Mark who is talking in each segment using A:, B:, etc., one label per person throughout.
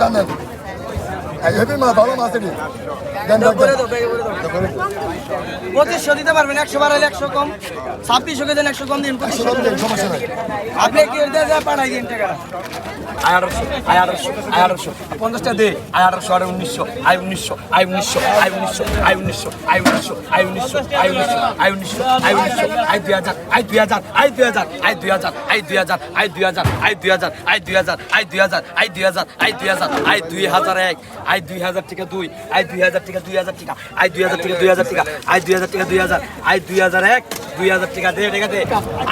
A: টান হেভি মাছ ভালো মাছ এটি
B: পঁচিশশো দিতে পারবেন একশো বাড়াইলে একশো কম ছাব্বিশশো দেন একশো কম দিন পঁচিশশো
A: দেন দেন সমস্যা নাই
B: আপনি কি পাঠাই দিন টাকা
C: আয় আঠারোশো আয় আঠারোশো আয় আঠারোশো পঞ্চাশটা দে আয় আঠারোশো আয় উনিশশো আয় উনিশশো আয় উনিশশো আয় উনিশশো আয় উনিশশো আয় উনিশশো আয় উনিশশো আয় উনিশশো আয় উনিশশো আয় উনিশশো আয় দুই হাজার আয় দুই হাজার আয় দুই হাজার আয় দুই হাজার আয় দুই হাজার আয় দুই হাজার আয় দুই হাজার আয় দুই হাজার আয় দুই হাজার আয় দুই হাজার আয় দুই হাজার আয় দুই হাজার এক আয় দুই হাজার টাকা দুই আই দুই হাজার টাকা দুই হাজার টাকা আই দুই হাজার টাকা দুই হাজার টাকা আই দুই হাজার টাকা দুই হাজার আই দুই হাজার এক দুই হাজার টাকা দে টাকা দে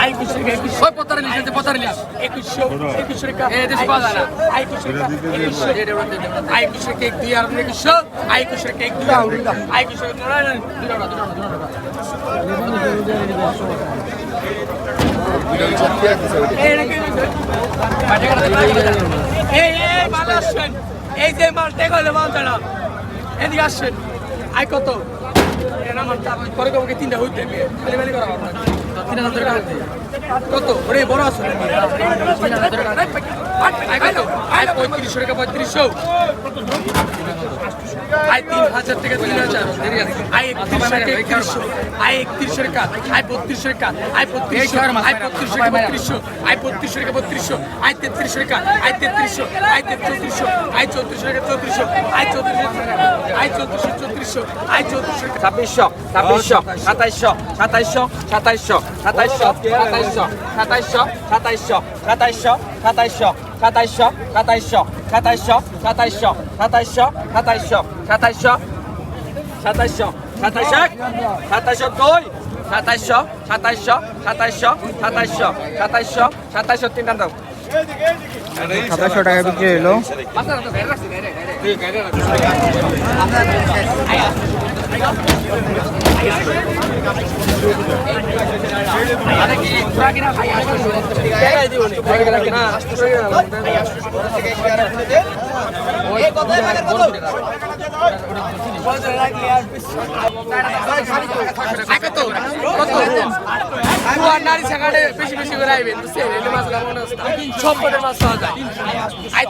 D: আই কুশি একুশশো পতার লিস একুশশো একুশশো টাকা এ দেশ বাজার আই একুশশো আই কুশি কেক দুই আর একুশশো আই কুশি কেক দুই আই দুটো এই এই ভালো আসছেন এই যে মাল টেক হলে মাল ছাড়া এদিকে আসছেন আয় কত? পঁয়ত্রিশশো। আই তিন হাজার টাকা তিন হাজার আই একত্রিশশো টাকা একত্রিশশো আই একত্রিশশো টাকা আই বত্রিশশো টাকা আই বত্রিশশো আই বত্রিশশো টাকা বত্রিশশো আই বত্রিশশো টাকা বত্রিশশো আই তেত্রিশশো টাকা আই তেত্রিশশো আই চৌত্রিশশো টাকা চৌত্রিশশো আই চৌত্রিশশো আই চৌত্রিশশো চৌত্রিশশো আই চৌত্রিশশো টাকা
C: ছাব্বিশশো ছাব্বিশশো সাতাইশশো সাতাইশশো সাতাইশশো সাতাইশশো সাতাইশশো সাতাইশশো সাতাইশশো সাতাইশশো সাতাইশশো সাতাইশশো সাতাইশশো সাতাইশশো সাতাইশশো সাতাইশশো সাতাইশশো সাতাইশশো সাতাইশশো সাতাইশ এক, সাতাইশশো দুই, সাতাইশশো সাতাইশশো সাতাইশশো সাতাইশশো সাতাইশশো সাতাইশশো তিনটা দাও।
E: সাতাশশো টাকা বিক্রি হলো
D: আই না বেশি বেশি করে মাছ না সব পদের মাছ পাওয়া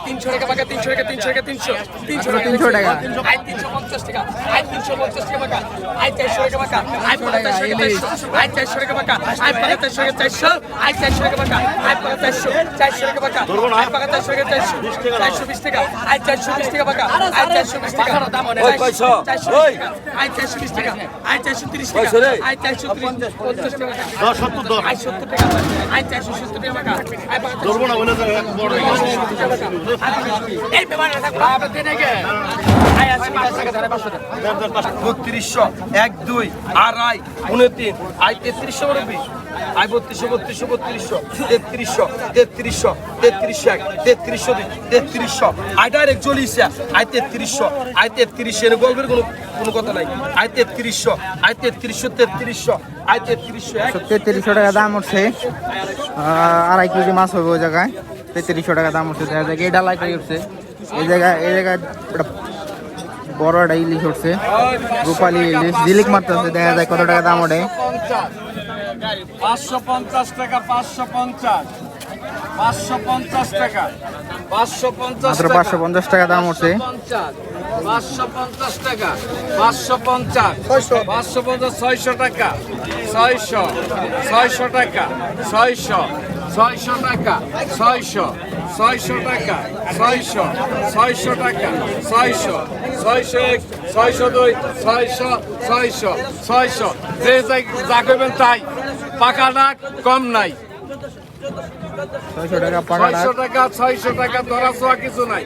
D: তিনশো টাকা বাকা তিনশো টাকা তিনশো টাকা, তিনশো। তিনশো টাকা
E: তিনশো টাকা।
D: আই তিনশো পঞ্চাশ টাকা। আই তিনশো পঞ্চাশ টাকা বাকা আই চারশো টাকা বাকা আই পঞ্চাশ টাকা, চারশো। চারশো টাকা বাকা আই পঞ্চাশ টাকা, চারশো। আই চারশো টাকা বাকা আই পঞ্চাশ চারশো। টাকা বাকা আই পঞ্চাশ টাকা, চারশো। চারশো বিশ টাকা। আই চারশো বিশ টাকা আই চারশো বিশ টাকা। দাম অনেক। চারশো আই চারশো বিশ টাকা। আই চারশো তিরিশ টাকা। আই চারশো পঞ্চাশ টাকা। আই সত্তর টাকা। আই চারশো সত্তর টাকা বাকা আই ধরবো না বলে এই থাকব দেনে গে
C: বত্রিশশো এক দুই আড়াই উনতিন আই তেত্রিশশো মুরব্বী আই বত্রিশশো বত্রিশশো বত্রিশশো, তেত্রিশশো তেত্রিশশো তেত্রিশশো এক, তেত্রিশশো দুই, তেত্রিশশো। আই ডাইরেক্ট চল্লিশে আই তেত্রিশশো আই তেত্রিশশো এর গল্পের কোনো কোনো কথা নাই। আই তেত্রিশশো আই তেত্রিশশো তেত্রিশশো আই তেত্রিশশো
E: তেত্রিশশো টাকা দাম উঠছে। আড়াই কেজি মাছ হবে ওই জায়গায়। তেত্রিশশো টাকা দাম উঠছে। দেখা যায় এই ডালাই উঠছে? এই জায়গায় এই জায়গায় বড় একটা ইলিশ উঠছে। রূপালি ইলিশ ঝিলিক মারতেছে। দেখা যায় কত টাকা দাম ওঠে।
F: পাঁচশো পঞ্চাশ টাকা পাঁচশো পঞ্চাশ। পাঁচশো পঞ্চাশ টাকা পাঁচশো পঞ্চাশ
E: মাত্র পাঁচশো পঞ্চাশ টাকা দাম উঠছে
F: পাঁচশো পঞ্চাশ টাকা পাঁচশো পঞ্চাশ পাঁচশো পঞ্চাশ ছয়শো টাকা ছয়শো ছয়শো টাকা ছয়শো ছয়শো টাকা ছয়শো ছয়শো টাকা ছয়শো ছয়শো টাকা ছয়শো ছয়শো এক ছয়শো দুই ছয়শো ছয়শো ছয়শো। যে যা করবেন তাই। পাকা ডাক কম নাই। ছয়শো টাকা ছয়শো টাকা ধরা ছোঁয়া কিছু নাই।